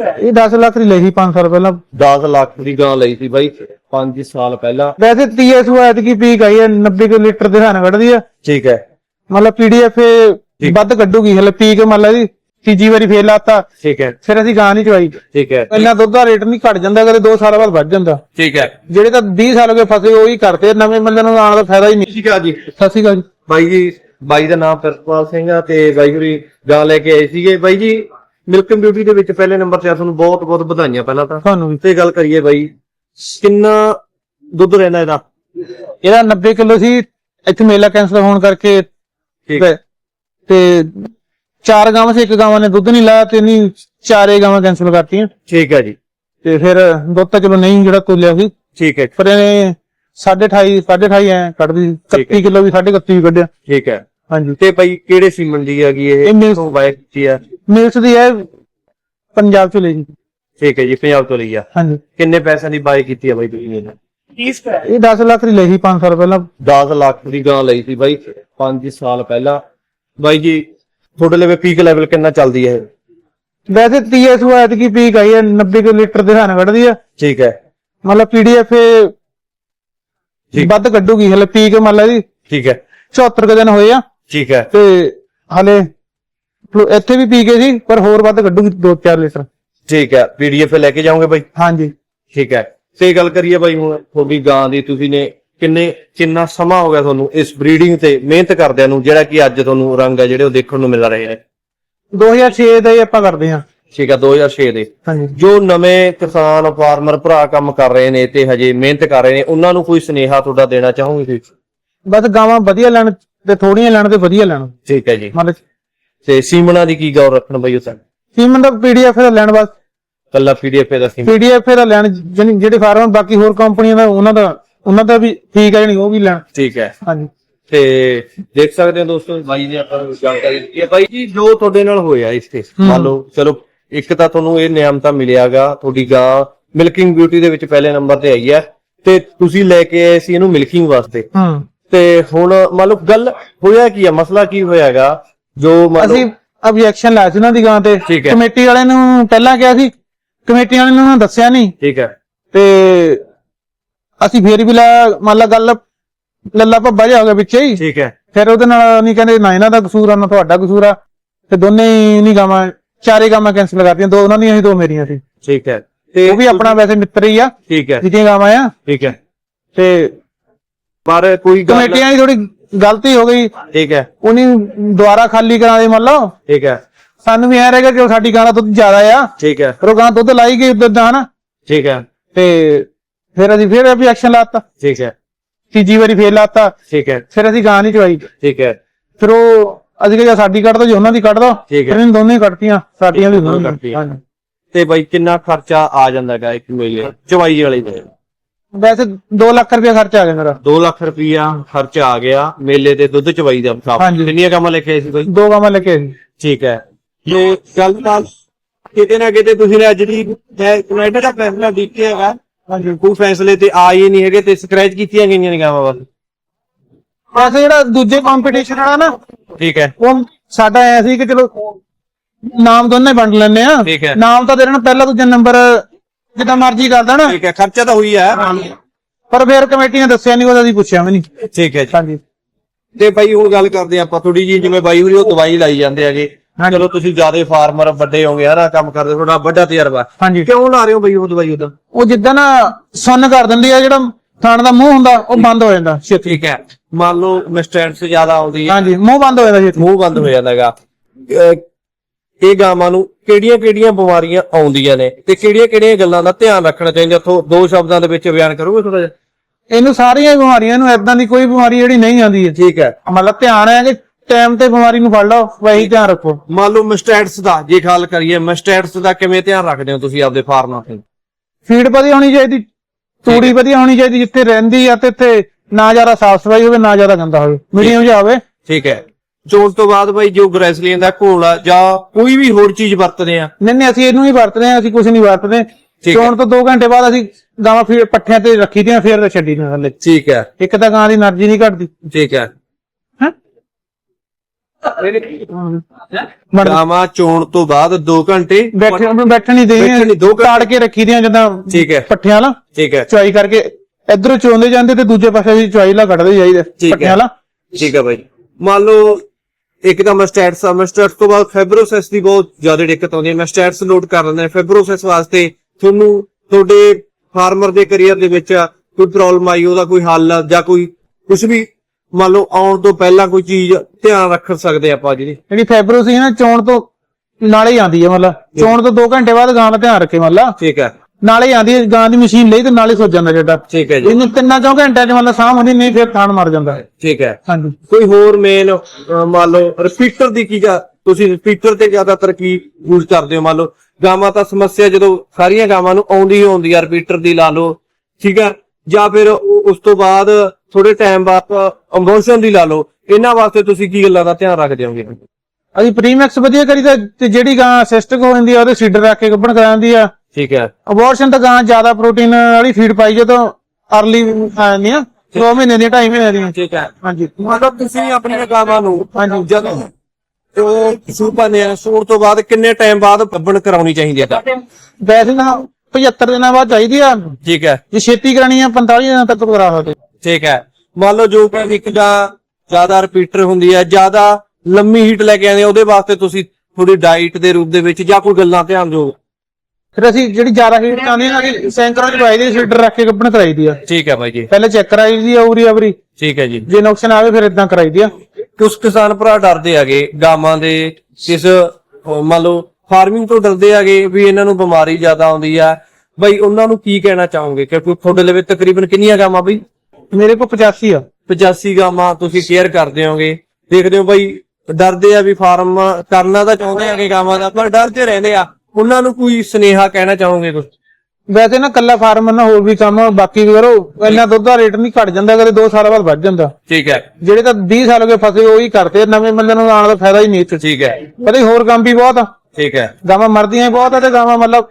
ਇਹ 10 ਲੱਖ ਦੀ ਲਈ ਸੀ 5 ਸਾਲ ਪਹਿਲਾਂ। 10 ਲੱਖ ਦੀ ਗਾਂ ਲਈ ਸੀ ਬਾਈ 5 ਸਾਲ ਪਹਿਲਾਂ। ਵੈਸੇ ਤੀਏ ਸੂ ਐਤਕੀ ਪੀਕ ਆਈ ਹੈ 90 ਕਿ ਲੀਟਰ ਦੇ ਹਾਨ ਕੱਢਦੀ ਆ ਠੀਕ ਹੈ। ਮਤਲਬ ਪੀਡੀਐਫ ਵੱਧ ਕੱਢੂਗੀ ਹਲੇ ਪੀਕ ਮਤਲਬ ਦੀ ਤੀਜੀ ਵਾਰੀ ਫੇਰ ਲਾਤਾ। ਠੀਕ ਹੈ। ਫਿਰ ਅਸੀਂ ਗਾਂ ਨਹੀਂ ਚਵਾਈ ਠੀਕ ਹੈ। ਇੰਨਾ ਦੁੱਧ ਦਾ ਰੇਟ ਨਹੀਂ ਘਟ ਜਾਂਦਾ ਕਦੇ 2 ਸਾਲ ਬਾਅਦ ਵੱਧ ਜਾਂਦਾ। ਠੀਕ ਹੈ। ਜਿਹੜੇ ਤਾਂ 20 ਸਾਲ ਹੋ ਗਏ ਫਸੇ ਉਹੀ ਕਰਦੇ ਨਵੇਂ ਬੰਦੇ ਨੂੰ ਆਉਣ ਦਾ ਫਾਇਦਾ ਹੀ ਨਹੀਂ। ਠੀਕ ਹੈ ਜੀ। ਸਤਿ ਸ਼੍ਰੀ ਅਕਾਲ ਜੀ। ਬਾਈ ਜੀ ਬਾਈ ਦਾ ਨਾਮ ਪ੍ਰਤਪਾਲ ਸਿੰਘ ਆ ਤੇ ਬਾਈ ਹੁਰੀ ਗਾਂ ਲੈ ਕੇ ਆਏ ਸੀਗੇ। ਬਾਈ ਜੀ ਮਿਲਕ ਬਿਊਟੀ ਦੇ ਵਿੱਚ ਪਹਿਲੇ ਨੰਬਰ ਤੇ ਆ ਤੁਹਾਨੂੰ ਬਹੁਤ ਬਹੁਤ ਵਧਾਈਆਂ ਪਹਿਲਾਂ ਤਾਂ। ਤੁਹਾਨੂੰ ਵੀ। ਤੇ ਗੱਲ ਕਰੀਏ ਬਾਈ ਕਿੰਨਾ ਦੁੱਧ ਰਹਿੰਦਾ ਇਹਦਾ? ਇਹਦਾ 90 ਕਿਲੋ ਸੀ ਇੱਥੇ ਮੇਲਾ ਕੈਂਸਲ ਹੋਣ ਕਰਕੇ ਠੀਕ। ਤੇ- ਤੇ ਚਾਰ ਗਾਵਾਂ ਸੀ ਇੱਕ ਗਾਵਾਂ ਨੇ ਦੁੱਧ ਨਹੀਂ ਲਾਇਆ ਤੇ ਨਹੀਂ ਚਾਰੇ ਗਾਵਾਂ ਕੈਂਸਲ ਕਰਤੀਆਂ। ਠੀਕ ਹੈ ਜੀ। ਤੇ ਫਿਰ ਦੁੱਧ ਤਾਂ ਚਲੋ ਨਹੀਂ ਜਿਹੜਾ ਤੋਲਿਆ ਸੀ। ਠੀਕ ਹੈ ਪਰ ਇਹਨੇ 28.5 28.5 ਐ ਕੱਢਦੀ ਠੀਕ ਹੈ। 31 ਕਿਲੋ ਵੀ 31 ਵੀ ਕੱਢਿਆ। ਠੀਕ ਹੈ। ਹਾਂਜੀ। ਤੇ ਬਾਈ ਕਿਹੜੇ ਸੀਮਨ ਦੀ ਹੈਗੀ ਇਹ? ਇਹ ਬਾਈ ਕੀਤੀ ਆ। ਮਿਲਸ ਦੀ ਹੈ ਪੰਜਾਬ ਚ ਲਈ। ਜੀ ਠੀਕ ਹੈ ਜੀ ਪੰਜਾਬ ਤੋਂ ਲਈ ਆ। ਹਾਂਜੀ। ਕਿੰਨੇ ਪੈਸਿਆਂ ਦੀ ਬਾਈ ਕੀਤੀ ਆ ਬਾਈ ਤੁਸੀਂ ਇਹਨੇ? ਇਹ 10 ਲੱਖ ਦੀ ਲਈ ਸੀ 5 ਸਾਲ ਪਹਿਲਾਂ। 10 ਲੱਖ ਦੀ ਗਾਂ ਲਈ ਸੀ ਬਾਈ 5 ਸਾਲ ਪਹਿਲਾਂ। ਬਾਈ ਜੀ ਤੁਹਾਡੇ ਲਈ ਪੀਕ ਲੈਵਲ ਕਿੰਨਾ ਚੱਲਦੀ ਹੈ? ਵੈਸੇ ਤੀਏ ਸੂ ਐਤਕੀ ਪੀਕ ਆਈ ਹੈ 90 ਕਿ ਲੀਟਰ ਦੇ ਹਾਨ ਕੱਢਦੀ ਆ ਠੀਕ ਹੈ। ਮਤਲਬ ਪੀਡੀਐਫ ਠੀਕ। ਵੱਧ ਕੱਢੂਗੀ ਹਲੇ ਪੀਕ ਮਤਲਬ ਦੀ ਠੀਕ ਹੈ। 74 ਕੁ ਦਿਨ ਹੋਏ ਆ। ਠੀਕ ਹੈ। ਤੇ ਹਲੇ ਇੱਥੇ ਵੀ ਪੀ ਗਏ ਸੀ ਪਰ ਹੋਰ ਵੱਧ ਕੱਢੂਗੀ 2-4 ਲੀਟਰ। ਠੀਕ ਹੈ ਪੀਡੀਐਫ ਲੈ ਕੇ ਜਾਓਗੇ ਬਾਈ? ਹਾਂਜੀ। ਠੀਕ ਹੈ। ਤੇ ਗੱਲ ਕਰੀਏ ਬਾਈ ਹੁਣ ਤੁਹਾਡੀ ਗਾਂ ਦੀ ਤੁਸੀਂ ਨੇ ਕਿੰਨੇ ਕਿੰਨਾ ਸਮਾਂ ਹੋ ਗਿਆ ਤੁਹਾਨੂੰ ਇਸ ਬਰੀਡਿੰਗ ਤੇ ਮਿਹਨਤ ਕਰਦਿਆਂ ਨੂੰ ਜਿਹੜਾ ਕਿ ਅੱਜ ਤੁਹਾਨੂੰ ਰੰਗ ਹੈ ਜਿਹੜੇ ਉਹ ਦੇਖਣ ਨੂੰ ਮਿਲ ਰਹੇ ਨੇ? 2006 ਦਾ ਹੀ ਆਪਾਂ ਕਰਦੇ ਹਾਂ। ਠੀਕ ਹੈ 2006 ਦੇ। ਹਾਂਜੀ। ਜੋ ਨਵੇਂ ਕਿਸਾਨ ਫਾਰਮਰ ਭਰਾ ਕੰਮ ਕਰ ਰਹੇ ਨੇ ਤੇ ਹਜੇ ਮਿਹਨਤ ਕਰ ਰਹੇ ਨੇ ਉਹਨਾਂ ਨੂੰ ਕੋਈ ਸੁਨੇਹਾ ਤੁਹਾਡਾ ਦੇਣਾ ਚਾਹੋਗੇ ਤੁਸੀਂ? ਬਸ ਗਾਵਾਂ ਵਧੀਆ ਲੈਣ ਤੇ ਥੋੜੀਆਂ ਲੈਣ ਤੇ ਵਧੀਆ ਲੈਣ। ਠੀਕ ਹੈ ਜੀ। ਮਤਲਬ ਤੇ ਸੀਮਣਾ ਦੀ ਕੀ ਗੌਰ ਰੱਖਣ ਬਈ ਉਸ ਸੀਮਨ ਦਾ ਪੀਡੀਐਫ ਦਾ ਲੈਣ ਬਸ। ਕੱਲਾ ਪੀਡੀਐਫ ਦਾ ਸੀਮਨ ਪੀਡੀਐਫ ਦਾ ਲੈਣ ਜਾਣੀ ਜਿਹੜੇ ਫਾਰਮਰ ਬਾਕੀ ਹੋਰ ਕੰਪਨੀਆਂ ਦਾ ਉਹਨਾਂ ਦਾ ਉਹਨਾਂ ਦਾ ਵੀ ਠੀਕ ਹੈ ਜਾਣੀ ਉਹ ਵੀ ਲੈਣ। ਠੀਕ ਹੈ। ਹਾਂਜੀ। ਤੇ ਦੇਖ ਸਕਦੇ ਹੋ ਦੋਸਤੋ ਬਾਈ ਨੇ ਆਪਾਂ ਨੂੰ ਜਾਣਕਾਰੀ ਦਿੱਤੀ ਹੈ। ਬਾਈ ਜੀ ਜੋ ਤੁਹਾਡੇ ਨਾਲ ਹੋਇਆ ਇਸ ਤੇ ਮੰਨ ਲਓ ਚਲੋ ਇੱਕ ਤਾਂ ਤੁਹਾਨੂੰ ਇਹ ਨਿਯਮਤਾ ਮਿਲਿਆਗਾ ਤੁਹਾਡੀ ਗਾਂ ਮਿਲਕਿੰਗ ਬਿਊਟੀ ਦੇ ਵਿੱਚ ਪਹਿਲੇ ਨੰਬਰ ਤੇ ਆਈ ਹੈ ਤੇ ਤੁਸੀਂ ਲੈ ਕੇ ਆਏ ਸੀ ਇਹਨੂੰ ਮਿਲਕਿੰਗ ਵਾਸਤੇ। ਹੂੰ। ਤੇ ਹੁਣ ਮੰਨ ਲਓ ਗੱਲ ਹੋਇਆ ਕੀ ਹੈ? ਮਸਲਾ ਕੀ ਹੋਇਆਗਾ? ਜੋ ਮੰਨ ਅਸੀਂ ਲਓ ਆਬਜੈਕਸ਼ਨ ਲਾਇਆ ਸੀ ਉਹਨਾਂ ਦੀ ਗਾਂ ਤੇ। ਠੀਕ ਹੈ। ਕਮੇਟੀ ਵਾਲਿਆਂ ਨੂੰ ਪਹਿਲਾਂ ਕਿਹਾ ਸੀ ਕਮੇਟੀ ਵਾਲਿਆਂ ਨੇ ਉਹਨਾਂ ਨੂੰ ਦੱਸਿਆ ਨਹੀਂ। ਠੀਕ ਹੈ। ਤੇ ਅਸੀਂ ਫੇਰ ਵੀ ਲਾ ਮੰਨ ਲਾ ਗੱਲ ਲੱਲਾ ਭੱਬਾ ਜਿਹਾ ਹੋ ਗਿਆ ਵਿੱਚੇ ਹੀ। ਠੀਕ ਹੈ। ਫਿਰ ਉਹਦੇ ਨਾਲ ਨਹੀਂ ਕਹਿੰਦੇ ਨਾ ਇਹਨਾਂ ਦਾ ਕਸੂਰ ਆ ਨਾ ਤੁਹਾਡਾ ਕਸੂਰ ਆ। ਤੇ ਦੋਨੇ ਹੀ ਨਹੀਂ ਗਾਵਾਂ ਚਾਰੇ ਗਾਵਾਂ ਕੈਂਸਲ ਕਰਤੀਆਂ ਦੋ ਉਹਨਾਂ ਦੀਆਂ ਸੀ ਦੋ ਮੇਰੀਆਂ ਸੀ। ਠੀਕ ਹੈ। ਤੇ ਉਹ ਵੀ ਆਪਣਾ ਵੈਸੇ ਮਿੱਤਰ ਹੀ ਆ। ਠੀਕ ਹੈ। ਜਿਹਦੀਆਂ ਗਾਵਾਂ ਆ। ਠੀਕ ਹੈ। ਤੇ ਪਰ ਕੋਈ ਗੱਲ ਕਮੇਟੀਆਂ ਦੀ ਥੋੜੀ ਗਲਤੀ ਹੋ ਗਈ। ਠੀਕ ਹੈ। ਉਹਨੀ ਦੁਬਾਰਾ ਖਾਲੀ ਕਰਾ ਦੇ ਮੰਨ ਲਓ। ਠੀਕ ਹੈ। ਸਾਨੂੰ ਵੀ ਐ ਰਹੇਗਾ ਕਿ ਸਾਡੀ ਗਾਂ ਦਾ ਦੁੱਧ ਜ਼ਿਆਦਾ ਆ। ਠੀਕ ਹੈ। ਪਰ ਉਹ ਗਾਂ ਦੁੱਧ ਲਾਈ ਗਈ ਉਦੋਂ ਦਾ ਹਨਾ? ਠੀਕ ਹੈ। ਤੇ ਫਿਰ ਅਸੀਂ ਫਿਰ ਵੀ ਐਕਸ਼ਨ ਲਾਤਾ। ਠੀਕ ਹੈ। ਤੀਜੀ ਵਾਰੀ ਫੇਰ ਲਾਤਾ। ਠੀਕ ਹੈ। ਫਿਰ ਅਸੀਂ ਗਾਂ ਨਹੀਂ ਚਵਾਈ ਠੀਕ ਹੈ। ਫਿਰ ਉਹ ਅਸੀਂ ਕਿਹਾ ਸਾਡੀ ਕੱਢ ਦੋ ਜੀ ਉਹਨਾਂ ਦੀ ਕੱਢ ਦੋ। ਫਿਰ ਇਹਨਾਂ ਦੋਨੇ ਕੱਢਤੀਆਂ ਸਾਡੀਆਂ ਵੀ ਦੋਨੋਂ ਕੱਢਤੀਆਂ। ਤੇ ਬਾਈ ਕਿੰਨਾ ਖਰਚਾ ਆ ਜਾਂਦਾ ਹੈਗਾ ਇੱਕ ਮੇਲੇ ਚਵਾਈ ਵਾਲੇ ਦੇ। ਵੈਸੇ 2 ਲੱਖ ਰੁਪਏ ਖਰਚਾ ਆ ਗਿਆ ਮੇਰਾ। 2 ਲੱਖ ਰੁਪਈਆ ਖਰਚ ਆ ਗਿਆ। ਮੇਲੇ ਤੇ ਦੁੱਧ ਚਵਾਈ ਦਾ ਹਾਂਜੀ। ਕਿੰਨੀਆਂ ਕੰਮ ਲਿਖੇ ਸੀ ਬਾਈ ਦੋ ਗਾਵਾਂ ਲੈ ਕੇ ਆਏ ਸੀ। ਠੀਕ ਹੈ। ਤੇ ਗੱਲ ਨਾਲ ਕਿਤੇ ਨਾ ਕਿਤੇ ਤੁਸੀਂ ਨੇ ਅੱਜ ਦੀ ਕੈਨੇਡਾ ਦਾ ਫੈਸਲਾ ਦਿੱਤੇ ਹੈਗਾ। ਹਾਂਜੀ। ਕੋਈ ਫੈਸਲੇ ਤੇ ਆਏ ਨਹੀਂ ਹੈਗੇ ਤੇ ਸਕ੍ਰੈਚ ਕੀਤੀਆਂ ਗਈਆਂ ਨੇ ਗਾਵਾਂ ਵੱਲ ਵੈਸੇ ਜਿਹੜਾ ਦੂਜੇ ਕੰਪੀਟੀਸ਼ਨ ਵਾਲਾ ਨਾ ਠੀਕ ਹੈ। ਉਹ ਸਾਡਾ ਐ ਸੀ ਕਿ ਚਲੋ ਨਾਮ ਦੋਨੇ ਵੰਡ ਲੈਣੇ ਆ ਠੀਕ ਹੈ। ਨਾਮ ਤਾਂ ਦੇਣਾ ਪਹਿਲਾ ਦੂਜਾ ਨੰਬਰ ਜਿੱਦਾਂ ਮਰਜ਼ੀ ਕਰ ਦੇਣਾ। ਠੀਕ ਹੈ ਖਰਚਾ ਤਾਂ ਹੋਈ ਹੈ ਪਰ ਫਿਰ ਕਮੇਟੀ ਨੇ ਦੱਸਿਆ ਨਹੀਂ ਉਹਦਾ ਅਸੀਂ ਪੁੱਛਿਆ ਵੀ ਨਹੀਂ ਠੀਕ ਹੈ ਜੀ। ਹਾਂਜੀ। ਤੇ ਬਾਈ ਹੁਣ ਗੱਲ ਕਰਦੇ ਹਾਂ ਆਪਾਂ ਥੋੜੀ ਜੀ ਜਿਵੇਂ ਬਾਈ ਹੋਰੀ ਉਹ ਦਵਾਈ ਲਾਈ ਜਾਂਦੇ ਹੈਗੇ। ਹਾਂਜੀ। ਚਲੋ ਤੁਸੀਂ ਜ਼ਿਆਦਾ ਫਾਰਮਰ ਵੱਡੇ ਹੋਗੇ ਹਨਾ ਕੰਮ ਕਰਦੇ ਤੁਹਾਡਾ ਵੱਡਾ ਤਜਰਬਾ। ਹਾਂਜੀ। ਕਿਉਂ ਲਾ ਰਹੇ ਹੋ ਬਾਈ ਉਹ ਦਵਾਈ ਉਹਦਾ ਉਹ ਜਿੱਦਾਂ ਨਾ ਸੁੰਨ ਕਰ ਦਿੰਦੀ ਆ ਜਿਹੜਾ ਥਾਣ ਦਾ ਮੂੰਹ ਹੁੰਦਾ ਉਹ ਬੰਦ ਹੋ ਜਾਂਦਾ ਛੇਤੀ। ਠੀਕ ਹੈ। ਮੰਨ ਲਓ ਮਿਸਟੈਂਟਸ ਜ਼ਿਆਦਾ ਆਉਂਦੀ ਹੈ। ਹਾਂਜੀ ਮੂੰਹ ਬੰਦ ਹੋ ਜਾਂਦਾ ਛੇਤੀ। ਮੂੰਹ ਬੰਦ ਹੋ ਜਾਂਦਾ ਹੈਗਾ ਅਹ ਇਹ ਗਾਵਾਂ ਨੂੰ ਕਿਹੜੀਆਂ ਕਿਹੜੀਆਂ ਬਿਮਾਰੀਆਂ ਆਉਂਦੀਆਂ ਨੇ ਤੇ ਕਿਹੜੀਆਂ ਕਿਹੜੀਆਂ ਗੱਲਾਂ ਦਾ ਧਿਆਨ ਰੱਖਣਾ ਚਾਹੀਦਾ? ਥੋ ਦੋ ਸ਼ਬਦਾਂ ਦੇ ਵਿੱਚ ਬਿਆਨ ਕਰੋਗੇ ਥੋੜਾ ਜਿਹਾ? ਇਹਨੂੰ ਸਾਰੀਆਂ ਬਿਮਾਰੀਆਂ ਨੂੰ ਐਦਾਂ ਦੀ ਕੋਈ ਬਿਮਾਰੀ ਜਿਹੜੀ ਨਹੀਂ ਆਉਂਦੀ ਹੈ। ਠੀਕ ਹੈ। ਮਤਲਬ ਧਿਆਨ ਹੈ ਕਿ ਟਾਈਮ ਤੇ ਬਿਮਾਰੀ ਨੂੰ ਫੜ ਲਓ ਵਹੀ ਧਿਆਨ ਰੱਖੋ। ਮੰਨ ਲਓ ਮਿਸਟੈਟਸ ਦਾ ਜੇ ਗੱਲ ਕਰੀਏ ਮਿਸਟੈਟਸ ਦਾ ਕਿਵੇਂ ਧਿਆਨ ਰੱਖਦੇ ਹੋ ਤੁਸੀਂ ਆਪਦੇ ਫਾਰਮਾਂ ਤੇ ਫੀਡ ਵਧੀਆ ਹੋਣੀ ਚਾਹੀਦੀ ਤੂੜੀ ਵਧੀਆ ਹੋਣੀ ਚਾਹੀਦੀ ਜਿੱਥੇ ਰਹਿੰਦੀ ਆ ਤੇ ਇੱਥੇ ਨਾ ਜ਼ਿਆਦਾ ਸਾਫ਼ ਸਫ਼ਾਈ ਹੋਵੇ ਨਾ ਜ਼ਿਆਦਾ ਗੰਦਾ ਹੋਵੇ। ਮੀਡੀਅਮ ਜਿਹਾ ਹੋਵੇ। ਠੀਕ ਹੈ। ਸੋ ਤੋਂ ਬਾਅਦ ਬਾਈ ਜੋ ਗ੍ਰੈਸਲੀਨ ਦਾ ਘੋਲ ਆ ਜਾਂ ਕੋਈ ਵੀ ਹੋਰ ਚੀਜ਼ ਵਰਤਦੇ ਆ। ਨਹੀਂ ਨਹੀਂ ਅਸੀਂ ਇਹਨੂੰ ਹੀ ਵਰਤਦੇ ਆ ਅਸੀਂ ਕੁਝ ਨਹੀਂ ਵਰਤਦੇ। ਚੋਣ ਤੋਂ 2 ਘੰਟੇ ਬਾਅਦ ਅਸੀਂ ਗਾਵਾਂ ਫਿਰ ਪੱਠਿਆਂ ਤੇ ਰੱਖੀ ਦੀਆਂ ਫਿਰ ਛੱਡੀ ਦੀਆਂ ਥੱਲੇ। ਠੀਕ ਹੈ। ਇੱਕ ਤਾਂ ਗਾਂ ਦੀ એનર્ਜੀ ਨਹੀਂ ਘਟਦੀ। ਠੀਕ ਹੈ। ਹੈਂ? ਮਰਦ- ਗਾਵਾਂ ਚੋਣ ਤੋਂ ਬਾਅਦ 2 ਘੰਟੇ ਬੈਠੇ ਉਹਨੂੰ ਬੈਠਣ ਨਹੀਂ ਬੈਠਣ ਦੋ ਦੇਈਆਂ ਤਾੜ ਕੇ ਰੱਖੀ ਦੀਆਂ ਜਿੱਦਾਂ ਠੀਕ ਹੈ। ਪੱਠਿਆਂ ਵਾਲਾ। ਠੀਕ ਹੈ। ਚੁਆਈ ਕਰਕੇ ਇਧਰੋਂ ਚੋਂਦੇ ਜਾਂਦੇ ਤੇ ਦੂਜੇ ਪਾਸੇ ਵੀ ਚੁਆਈ ਲਾ ਕੱਢਦੇ ਜਾਈਦੇ ਪੱਠਿਆਂ ਵਾਲਾ। ਠੀਕ ਹੈ ਬਾਈ। ਮੰਨ ਲਓ ਇੱਕ ਤਾਂ ਮਸਟੈਟਸ ਆ ਮਸਟੈਟਸ ਤੋਂ ਬਾਅਦ ਫੈਬਰੋਸਿਸ ਦੀ ਬਹੁਤ ਜ਼ਿਆਦਾ ਦਿੱਕਤ ਆਉਂਦੀ ਹੈ। ਮਸਟੈਟਸ ਨੋਟ ਕਰ ਲੈਂਦੇ ਨੇ ਫੈਬਰੋਸਿਸ ਵਾਸਤੇ ਤੁਹਾਨੂੰ ਤੁਹਾਡੇ ਫਾਰਮਰ ਦੇ ਕੈਰੀਅਰ ਦੇ ਵਿੱਚ ਕੋਈ ਪ੍ਰੋਬਲਮ ਆਈ ਉਹਦਾ ਕੋਈ ਹੱਲ ਜਾਂ ਕੋਈ ਕੁਝ ਵੀ ਮੰਨ ਲਓ ਆਉਣ ਤੋਂ ਪਹਿਲਾਂ ਕੋਈ ਚੀਜ਼ ਧਿਆਨ ਰੱਖ ਸਕਦੇ ਆਪਾਂ ਜਿਹੜੀ ਜਿਹੜੀ ਫੈਬਰੋ ਸੀ ਨਾ ਚੋਣ ਤੋਂ ਨਾਲੇ ਹੀ ਆਉਂਦੀ ਹੈ ਮਤਲਬ। ਚੋਣ ਤੋਂ 2 ਘੰਟੇ ਬਾਅਦ ਗਾਂ ਦਾ ਧਿਆਨ ਰੱਖੇ ਮਤਲਬ। ਠੀਕ ਹੈ। ਨਾਲੇ ਹੀ ਆਉਂਦੀ ਹੈ ਗਾਂ ਦੀ ਮਸ਼ੀਨ ਲਈ ਤੇ ਨਾਲੇ ਸੁੱਜ ਜਾਂਦਾ ਜਿਹੜਾ ਠੀਕ ਹੈ ਜੀ। ਇਹਨੂੰ ਤਿੰਨਾਂ ਚੌਂ ਘੰਟਿਆਂ ਚ ਮਤਲਬ ਸਾਂਭ ਹੁੰਦੀ ਨਹੀਂ ਫਿਰ ਥਾਣ ਮਰ ਜਾਂਦਾ। ਠੀਕ ਹੈ। ਹਾਂਜੀ। ਕੋਈ ਹੋਰ ਮੇਨ ਮੰਨ ਲਓ ਰਿਪੀਟਰ ਦੀ ਕੀ ਗਾ ਤੁਸੀਂ ਰਿਪੀਟਰ ਤੇ ਜ਼ਿਆਦਾਤਰ ਕੀ ਯੂਜ਼ ਕਰਦੇ ਹੋ? ਮੰਨ ਲਓ ਗਾਵਾਂ ਤਾਂ ਸਮੱਸਿਆ ਜਦੋਂ ਸਾਰੀਆਂ ਗਾਵਾਂ ਨੂੰ ਆਉਂਦੀ ਹੀ ਆਉਂਦੀ ਆ ਰਿਪੀਟਰ ਦੀ ਲਾ ਲਓ ਠੀਕ ਹੈ? ਜਾਂ ਫਿਰ ਉਹ- ਉਸ ਤੋਂ ਬਾਅਦ ਥੋੜੇ ਟਾਈਮ ਬਾਅਦ ਅੰਬੋਸ਼ਨ ਦੀ ਲਾ ਲਓ। ਇਹਨਾਂ ਵਾਸਤੇ ਤੁਸੀਂ ਕੀ ਗੱਲਾਂ ਦਾ ਧਿਆਨ ਰੱਖਦੇ ਹੋਗੇ? ਅਸੀਂ ਪ੍ਰੀਮੈਕਸ ਵਧੀਆ ਕਰੀਦਾ ਤੇ ਜਿਹੜੀ ਗਾਂ ਸਿਸਟਿਕ ਹੋ ਜਾਂਦੀ ਆ ਉਹਦੇ ਸੀਡਰ ਰੱਖ ਕੇ ਗੱਭਣ ਕਰਾ ਜਾਂਦੀ ਆ। ਠੀਕ ਹੈ। ਅਬੋਰਸ਼ਨ ਤਾਂ ਗਾਂ ਜ਼ਿਆਦਾ ਪ੍ਰੋਟੀਨ ਵਾਲੀ ਫੀਡ ਪਾਈ ਜਦੋਂ ਅਰਲੀ ਆ ਜਾਂਦੀ ਆ 2 ਮਹੀਨੇ ਦੀਆਂ 2.5 ਮਹੀਨੇ ਦੀਆਂ। ਠੀਕ ਹੈ। ਹਾਂਜੀ। ਮਤਲਬ ਤੁਸੀਂ ਆਪਣੀਆਂ ਗਾਵਾਂ ਨੂੰ ਹਾਂਜੀ। ਜਦੋਂ ਉਹ ਸੂਪਾ ਨੇ ਸੂਣ ਤੋਂ ਬਾਅਦ ਕਿੰਨੇ ਟਾਈਮ ਬਾਅਦ ਗੱਭਣ ਕਰਾਉਣੀ ਚਾਹੀਦੀ ਹੈ? ਵੈਸੇ ਤਾਂ 75 ਦਿਨਾਂ ਬਾਅਦ ਚਾਹੀਦੀ ਆ। ਠੀਕ ਹੈ। ਜੇ ਛੇਤੀ ਕਰਾਣੀ ਆ 45 ਦਿਨਾਂ ਤੱਕ ਕਰਾ ਸਕਦੇ। ਠੀਕ ਹੈ। ਮੰਨ ਲਓ ਜੋ ਕਿ ਇੱਕ ਜਾਂ ਜ਼ਿਆਦਾ ਰਿਪੀਟਰ ਹੁੰਦੀ ਹੈ ਜ਼ਿਆਦਾ ਲੰਮੀ ਹੀਟ ਲੈ ਕੇ ਆਉਂਦੇ ਉਹਦੇ ਵਾਸਤੇ ਤੁਸੀਂ ਥੋੜੀ ਡਾਈਟ ਦੇ ਰੂਪ ਦੇ ਵਿੱਚ ਜਾਂ ਕੋਈ ਗੱਲਾਂ ਧਿਆਨ ਦਿਓ। ਫਿਰ ਅਸੀਂ ਜਿਹੜੀ ਜ਼ਿਆਦਾ ਹੀਟ ਚਾਹੁੰਦੇ ਆ ਕਿ ਸੈਂਕਰਾਂ ਚ ਪਾਈ ਦੀ ਸੀਡਰ ਰੱਖ ਕੇ ਗੱਭਣ ਕਰਾਈ ਦੀ ਆ। ਠੀਕ ਹੈ ਬਾਈ ਜੀ। ਪਹਿਲੇ ਚੈੱਕ ਕਰਾਈ ਦੀ ਆ ਉਰੀ ਆਵਰੀ ਠੀਕ ਹੈ ਜੀ। ਜੇ ਨੁਕਸਾਨ ਆਵੇ ਫਿਰ ਇਦਾਂ ਕਰਾਈ ਦੀ ਆ। ਕੁਝ ਕਿਸਾਨ ਭਰਾ ਡਰਦੇ ਆਗੇ ਗਾਵਾਂ ਦੇ ਕਿਸ ਅਹ ਮੰਨ ਲਓ ਫਾਰਮਿੰਗ ਤੋਂ ਡਰਦੇ ਆਗੇ ਵੀ ਇਹਨਾਂ ਨੂੰ ਬਿਮਾਰੀ ਜ਼ਿਆਦਾ ਆਉਂਦੀ ਆ। ਬਈ ਉਹਨਾਂ ਨੂੰ ਕੀ ਕਹਿਣਾ ਚਾਹੋਗੇ? ਕਿ ਕੋਈ ਤੁਹਾਡੇ ਲਈ ਤਕਰੀਬਨ ਕਿੰਨੀਆਂ ਗਾਵਾਂ ਬਈ? ਮੇਰੇ ਕੋਲ 85 ਆ। 85 ਗਾਵਾਂ ਤੁਸੀਂ ਕੇਅਰ ਕਰਦੇ ਹੋਗੇ ਦੇਖਦੇ ਹੋ ਬਈ ਡਰਦੇ ਆ ਵੀ ਫਾਰਮ ਕਰਨਾ ਤਾਂ ਚਾਹੁੰਦੇ ਆਗੇ ਗਾਵਾਂ ਦਾ ਪਰ ਡਰਦੇ ਰਹਿੰਦੇ ਆ। ਉਹਨਾਂ ਨੂੰ ਕੋਈ ਸਨੇਹਾ ਕਹਿਣਾ ਚਾਹੋਗੇ ਤੁਸੀਂ ਵੈਸੇ ਨਾ ਕੱਲਾ ਫਾਰਮ ਨਾਲ ਹੋਰ ਵੀ ਕੰਮ ਬਾਕੀ ਵੀ ਕਰੋ। ਇੰਨਾ ਦੁੱਧ ਦਾ ਰੇਟ ਨਹੀਂ ਘਟ ਜਾਂਦਾ ਕਦੇ 2 ਸਾਲ ਬਾਅਦ ਵੱਧ ਜਾਂਦਾ। ਠੀਕ ਹੈ। ਜਿਹੜੇ ਤਾਂ 20 ਸਾਲ ਹੋ ਗਏ ਫਸੇ ਉਹੀ ਕਰਦੇ ਨਵੇਂ ਬੰਦੇ ਨੂੰ ਆਉਣ ਦਾ ਫਾਇਦਾ ਹੀ ਨਹੀਂ ਇੱਥੇ। ਠੀਕ ਹੈ। ਪਤਾ ਹੋਰ ਕੰਮ ਵੀ ਬਹੁਤ ਆ। ਠੀਕ ਹੈ। ਗਾਵਾਂ ਮਰਦੀਆਂ ਹੀ ਬਹੁਤ ਆ ਤੇ ਗਾਵਾਂ ਮਤਲਬ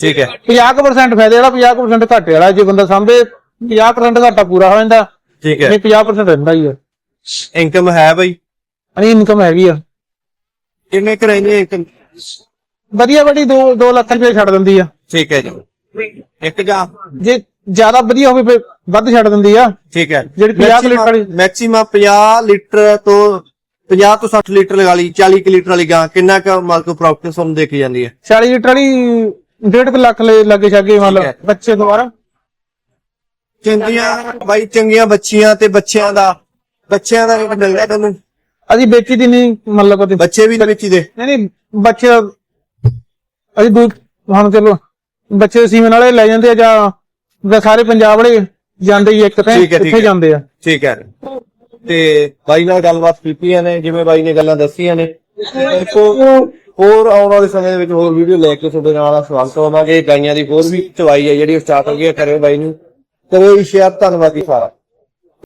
ਠੀਕ ਹੈ। 50% ਫਾਇਦੇ ਵਾਲਾ 50% ਘਾਟੇ ਵਾਲਾ। ਜੇ ਬੰਦਾ ਸਾਂਭੇ 50% ਘਾਟਾ ਪੂਰਾ ਹੋ ਜਾਂਦਾ। ਠੀਕ ਹੈ। ਨਹੀਂ 50% ਰਹਿੰਦਾ ਹੀ ਆ। ਇਨਕਮ ਹੈ ਬਈ। ਅਣੀ ਇਨਕਮ ਹੈਗੀ ਆ। ਕਿੰਨੇ ਕਰਾਈਏ ਇਨਕਮ ਵਧੀਆ ਬੜੀ 2 2 ਲੱਖ ਰੁਪਏ ਛੱਡ ਦਿੰਦੀ ਆ। ਠੀਕ ਹੈ ਜੀ। ਇੱਕ ਜਾਂ ਜੇ ਜ਼ਿਆਦਾ ਵਧੀਆ ਹੋਵੇ ਫਿਰ ਵੱਧ ਛੱਡ ਦਿੰਦੀ ਆ। ਠੀਕ ਹੈ। ਜਿਹੜੀ 50 ਲੀਟਰ ਵਾਲੀ ਮੈਕਸਿਮਮ 50 ਲੀਟਰ ਤੋਂ 50 ਤੋਂ 60 ਲੀਟਰ ਲਗਾ ਲਈ 40 ਕੁ ਲੀਟਰ ਵਾਲੀ ਗਾਂ ਕਿੰਨਾ ਕੁ ਮਾਲ ਕੋ ਪ੍ਰੋਫਿਟ ਤੁਹਾਨੂੰ ਦੇਖੀ ਜਾਂਦੀ ਹੈ? 40 ਲੀਟਰ ਵਾਲੀ 1.5 ਲੱਖ ਲੱਗੇ ਛਾਗੇ। ਮਤਲਬ ਬੱਚੇ ਦੁਆਰਾ ਚੰਗੀਆਂ ਬਾਈ ਚੰਗੀਆਂ ਬੱਚੀਆਂ ਤੇ ਬੱਚਿਆਂ ਦਾ ਬੱਚਿਆਂ ਦਾ ਰੇਟ ਮਿਲਦਾ ਤੁਹਾਨੂੰ? ਅਸੀਂ ਵੇਚੀ ਦੀ ਨਹੀਂ ਮਤਲਬ ਬੱਚੇ ਵੀ ਵੇਚੀ ਦੇ ਨਹੀਂ ਨਹੀਂ ਬੱਚੇ ਅਸੀਂ ਦੂ ਹੁਣ ਚਲੋ ਬੱਚੇ ਸੀਮਨ ਵਾਲੇ ਲੈ ਜਾਂਦੇ ਆ ਜਾਂ ਜਾਂ ਸਾਰੇ ਪੰਜਾਬ ਵਾਲੇ ਜਾਂਦੇ ਹੀ ਇੱਕ ਤੇ ਠੀਕ ਹੈ, ਠੀਕ ਇੱਥੇ ਹੈ। ਜਾਂਦੇ ਆ। ਠੀਕ ਹੈ। ਤੇ ਬਾਈ ਨਾਲ ਗੱਲਬਾਤ ਕੀਤੀਆਂ ਨੇ ਜਿਵੇਂ ਬਾਈ ਨੇ ਗੱਲਾਂ ਦੱਸੀਆਂ ਨੇ। ਹੋਰ ਆਉਣ ਵਾਲੇ ਸਮੇਂ ਦੇ ਵਿੱਚ ਹੋਰ ਵੀਡੀਓ ਲੈ ਕੇ ਤੁਹਾਡੇ ਨਾਲ ਸਵਾਗਤ ਹੋਵਾਂਗੇ। ਗਾਈਆਂ ਦੀ ਹੋਰ ਵੀ ਚਵਾਈ ਹੈ ਜਿਹੜੀ ਉਹ ਸਟਾਰਟ ਹੋ ਗਈ ਹੈ ਕਰਿਓ ਬਾਈ ਨੂੰ। ਕਰੋ ਸ਼ੇਅਰ ਧੰਨਵਾਦ ਜੀ ਸਾਰਾ।